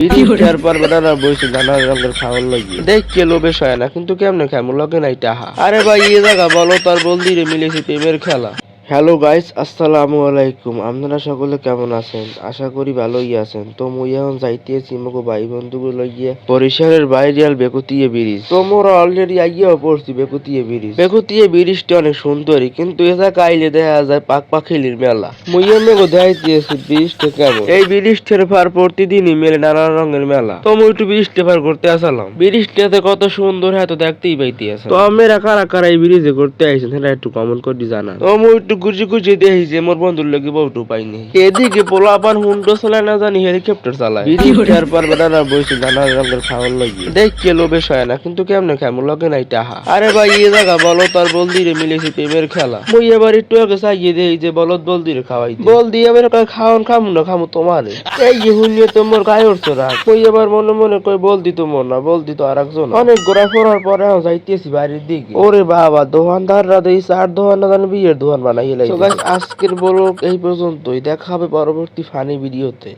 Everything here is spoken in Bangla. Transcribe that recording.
বিরিয়ার পর বেটারা নানা রঙের খাওয়ার লাগি। দেখ কে লোভে সয় না কিন্তু কেমনে কেমন লগে নাই টাহা আরে ভাই এ জায়গা বলো তার বলদি রে মিলেছে প্রেমের খেলা। হ্যালো গাইস আসসালামু আলাইকুম আপনারা সকলে কেমন আছেন? আশা করি ভালোই আছেন। তো মুই এখন যাইতেছি মগো ভাই বন্ধুগুলো গিয়ে বরিশালের বাইরিয়াল বেকুতিয়ে ব্রিজ। তো মোরা অলরেডি আগিয়েও পড়ছি বেকুতিয়ে ব্রিজ। বেকুতিয়ে ব্রিজটি অনেক সুন্দরী, কিন্তু এসা কাইলে দেখা যায় পাক পাখিলির মেলা মুইয়ে মেগো দেখাইতেছি ব্রিজটা কেমন। এই ব্রিজটার পার প্রতিদিনই মেলে নানা রঙের মেলা। তো মুই একটু ব্রিজটা পার করতে আসলাম। ব্রিজটাতে কত সুন্দর হ্যাঁ তো দেখতেই পাইতে আছে তো আমরা কারা কারা এই ব্রিজে করতে আইছেন সেটা একটু কমেন্ট করে জানান। তো মুই একটু গুজি গুজি দেখি যে মোর বন্ধুর লগে বউটু পাইনি এদিকে পোলাপান হুন্ডো চালায় না জানি হেলিকপ্টার চালায়। ব্রিজটার পর বেটারা বইছে নানা রঙের খাওয়ার লাগি। দেখ কে লোভে সয় না কিন্তু কেমনে কেমন লগে নাই টাহা। আরে ভাই এই জায়গা বলো তার বলদি রে মিলেছে প্রেমের খেলা। মুই এবার একটু আগে চাইয়ে দেই যে বলদ বলদি রে খাওয়াই বল দিয়ে এবার কয় খাওয়ান খামু না খামু তোমারে। এই যে হুনিয়ে তোমার গায়ে উঠছো রাখ মুই এবার মনে মনে কই বলদি তো মন না বলদি তো আর একজন অনেক ঘোরা ফেরার পরে যাইতেছি বাড়ির দিকে। ওরে বাবা দোকানদাররা তো এই চার দোকান না জানি বিয়ের দোকান বানাই আজকের বলো এই পর্যন্তই। দেখা হবে পরবর্তী ফানি ভিডিওতে